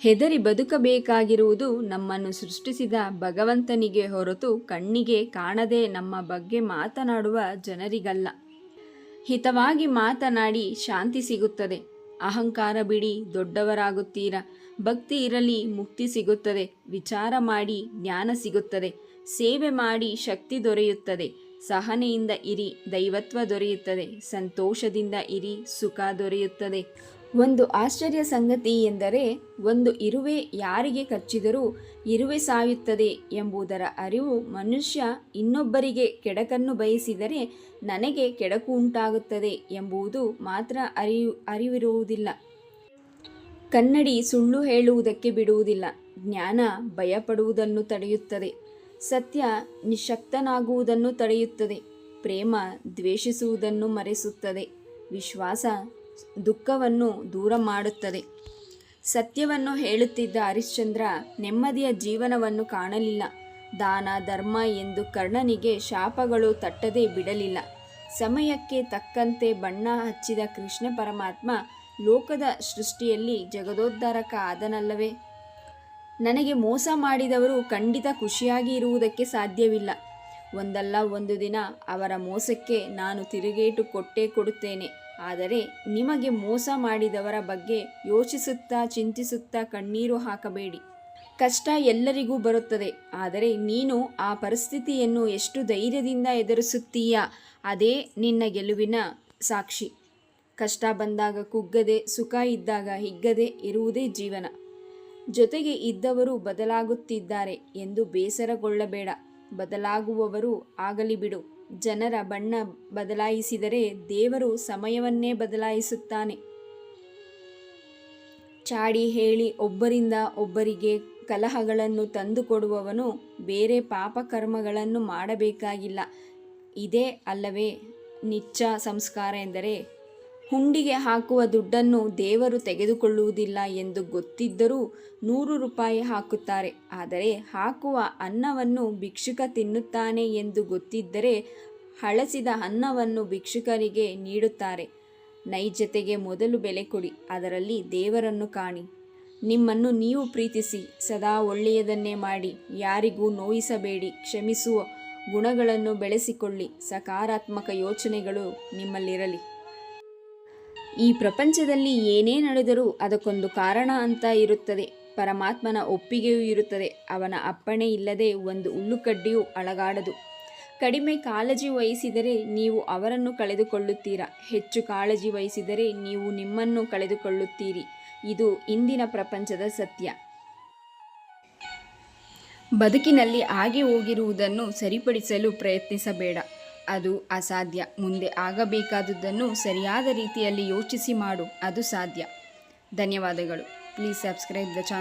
ಹೆದರಿ ಬದುಕಬೇಕಾಗಿರುವುದು ನಮ್ಮನ್ನು ಸೃಷ್ಟಿಸಿದ ಭಗವಂತನಿಗೆ ಹೊರತು ಕಣ್ಣಿಗೆ ಕಾಣದೆ ನಮ್ಮ ಬಗ್ಗೆ ಮಾತನಾಡುವ ಜನರಿಗಲ್ಲ. ಹಿತವಾಗಿ ಮಾತನಾಡಿ ಶಾಂತಿ ಸಿಗುತ್ತದೆ. ಅಹಂಕಾರ ಬಿಡಿ, ದೊಡ್ಡವರಾಗುತ್ತೀರಾ. ಭಕ್ತಿ ಇರಲಿ, ಮುಕ್ತಿ ಸಿಗುತ್ತದೆ. ವಿಚಾರ ಮಾಡಿ, ಜ್ಞಾನ ಸಿಗುತ್ತದೆ. ಸೇವೆ ಮಾಡಿ, ಶಕ್ತಿ ದೊರೆಯುತ್ತದೆ. ಸಹನೆಯಿಂದ ಇರಿ, ದೈವತ್ವ ದೊರೆಯುತ್ತದೆ. ಸಂತೋಷದಿಂದ ಇರಿ, ಸುಖ ದೊರೆಯುತ್ತದೆ. ಒಂದು ಆಶ್ಚರ್ಯ ಸಂಗತಿ ಎಂದರೆ ಒಂದು ಇರುವೆ ಯಾರಿಗೆ ಕಚ್ಚಿದರೂ ಇರುವೆ ಸಾಯುತ್ತದೆ ಎಂಬುದರ ಅರಿವು ಮನುಷ್ಯ ಇನ್ನೊಬ್ಬರಿಗೆ ಕೆಡಕನ್ನು ಬಯಸಿದರೆ ನನಗೆ ಕೆಡಕು ಉಂಟಾಗುತ್ತದೆ ಎಂಬುದು ಮಾತ್ರ ಅರಿವು ಅರಿವಿರುವುದಿಲ್ಲ. ಕನ್ನಡಿ ಸುಳ್ಳು ಹೇಳುವುದಕ್ಕೆ ಬಿಡುವುದಿಲ್ಲ, ಜ್ಞಾನ ಭಯಪಡುವುದನ್ನು ತಡೆಯುತ್ತದೆ, ಸತ್ಯ ನಿಶಕ್ತನಾಗುವುದನ್ನು ತಡೆಯುತ್ತದೆ, ಪ್ರೇಮ ದ್ವೇಷಿಸುವುದನ್ನು ಮರೆಸುತ್ತದೆ, ವಿಶ್ವಾಸ ದುಃಖವನ್ನು ದೂರ ಮಾಡುತ್ತದೆ. ಸತ್ಯವನ್ನು ಹೇಳುತ್ತಿದ್ದ ಹರಿಶ್ಚಂದ್ರ ನೆಮ್ಮದಿಯ ಜೀವನವನ್ನು ಕಾಣಲಿಲ್ಲ. ದಾನ, ಧರ್ಮ ಎಂದು ಕರ್ಣನಿಗೆ ಶಾಪಗಳು ತಟ್ಟದೆ ಬಿಡಲಿಲ್ಲ. ಸಮಯಕ್ಕೆ ತಕ್ಕಂತೆ ಬಣ್ಣ ಹಚ್ಚಿದ ಕೃಷ್ಣ ಪರಮಾತ್ಮ ಲೋಕದ ಸೃಷ್ಟಿಯಲ್ಲಿ ಜಗದೋದ್ಧಾರಕ ಆದನಲ್ಲವೇ? ನನಗೆ ಮೋಸ ಮಾಡಿದವರು ಖಂಡಿತ ಖುಷಿಯಾಗಿ ಇರುವುದಕ್ಕೆ ಸಾಧ್ಯವಿಲ್ಲ. ಒಂದಲ್ಲ ಒಂದು ದಿನ ಅವರ ಮೋಸಕ್ಕೆ ನಾನು ತಿರುಗೇಟು ಕೊಟ್ಟೇ ಕೊಡುತ್ತೇನೆ. ಆದರೆ ನಿಮಗೆ ಮೋಸ ಮಾಡಿದವರ ಬಗ್ಗೆ ಯೋಚಿಸುತ್ತಾ ಚಿಂತಿಸುತ್ತಾ ಕಣ್ಣೀರು ಹಾಕಬೇಡಿ. ಕಷ್ಟ ಎಲ್ಲರಿಗೂ ಬರುತ್ತದೆ. ಆದರೆ ನೀನು ಆ ಪರಿಸ್ಥಿತಿಯನ್ನು ಎಷ್ಟು ಧೈರ್ಯದಿಂದ ಎದುರಿಸುತ್ತೀಯ? ಅದೇ ನಿನ್ನ ಗೆಲುವಿನ ಸಾಕ್ಷಿ. ಕಷ್ಟ ಬಂದಾಗ ಕುಗ್ಗದೆ, ಸುಖ ಇದ್ದಾಗ ಹಿಗ್ಗದೆ ಇರುವುದೇ ಜೀವನ. ಜೊತೆಗೆ ಇದ್ದವರು ಬದಲಾಗುತ್ತಿದ್ದಾರೆ ಎಂದು ಬೇಸರಗೊಳ್ಳಬೇಡ. ಬದಲಾಗುವವರು ಆಗಲಿ ಬಿಡು. ಜನರ ಬಣ್ಣ ಬದಲಾಯಿಸಿದರೆ ದೇವರು ಸಮಯವನ್ನೇ ಬದಲಾಯಿಸುತ್ತಾನೆ. ಚಾಡಿ ಹೇಳಿ ಒಬ್ಬರಿಂದ ಒಬ್ಬರಿಗೆ ಕಲಹಗಳನ್ನು ತಂದುಕೊಡುವವನು ಬೇರೆ ಪಾಪಕರ್ಮಗಳನ್ನು ಮಾಡಬೇಕಾಗಿಲ್ಲ. ಇದೇ ಅಲ್ಲವೇ, ನಿಚ್ಚ ಸಂಸ್ಕಾರ ಎಂದರೆ ಹುಂಡಿಗೆ ಹಾಕುವ ದುಡ್ಡನ್ನು ದೇವರು ತೆಗೆದುಕೊಳ್ಳುವುದಿಲ್ಲ ಎಂದು ಗೊತ್ತಿದ್ದರೂ ನೂರು ರೂಪಾಯಿ ಹಾಕುತ್ತಾರೆ. ಆದರೆ ಹಾಕುವ ಅನ್ನವನ್ನು ಭಿಕ್ಷುಕ ತಿನ್ನುತ್ತಾನೆ ಎಂದು ಗೊತ್ತಿದ್ದರೆ ಹಳಸಿದ ಅನ್ನವನ್ನು ಭಿಕ್ಷುಕರಿಗೆ ನೀಡುತ್ತಾರೆ. ನೈಜತೆಗೆ ಮೊದಲು ಬೆಲೆ ಕೊಡಿ, ಅದರಲ್ಲಿ ದೇವರನ್ನು ಕಾಣಿ. ನಿಮ್ಮನ್ನು ನೀವು ಪ್ರೀತಿಸಿ, ಸದಾ ಒಳ್ಳೆಯದನ್ನೇ ಮಾಡಿ. ಯಾರಿಗೂ ನೋಯಿಸಬೇಡಿ, ಕ್ಷಮಿಸುವ ಗುಣಗಳನ್ನು ಬೆಳೆಸಿಕೊಳ್ಳಿ. ಸಕಾರಾತ್ಮಕ ಯೋಚನೆಗಳು ನಿಮ್ಮಲ್ಲಿರಲಿ. ಈ ಪ್ರಪಂಚದಲ್ಲಿ ಏನೇ ನಡೆದರೂ ಅದಕ್ಕೊಂದು ಕಾರಣ ಅಂತ ಇರುತ್ತದೆ. ಪರಮಾತ್ಮನ ಒಪ್ಪಿಗೆಯೂ ಇರುತ್ತದೆ. ಅವನ ಅಪ್ಪಣೆ ಇಲ್ಲದೆ ಒಂದು ಹುಲ್ಲುಕಡ್ಡಿಯೂ ಅಳಗಾಡದು. ಕಡಿಮೆ ಕಾಳಜಿ ವಹಿಸಿದರೆ ನೀವು ಅವರನ್ನು ಕಳೆದುಕೊಳ್ಳುತ್ತೀರಾ? ಹೆಚ್ಚು ಕಾಳಜಿ ವಹಿಸಿದರೆ ನೀವು ನಿಮ್ಮನ್ನು ಕಳೆದುಕೊಳ್ಳುತ್ತೀರಿ. ಇದು ಇಂದಿನ ಪ್ರಪಂಚದ ಸತ್ಯ. ಬದುಕಿನಲ್ಲಿ ಆಗಿ ಹೋಗಿರುವುದನ್ನು ಸರಿಪಡಿಸಲು ಪ್ರಯತ್ನಿಸಬೇಡ. ಅದು ಅಸಾಧ್ಯ. ಮುಂದೆ ಆಗಬೇಕಾದದ್ದನ್ನು ಸರಿಯಾದ ರೀತಿಯಲ್ಲಿ ಯೋಚಿಸಿ ಮಾಡು. ಅದು ಸಾಧ್ಯ. ಧನ್ಯವಾದಗಳು. Please subscribe the channel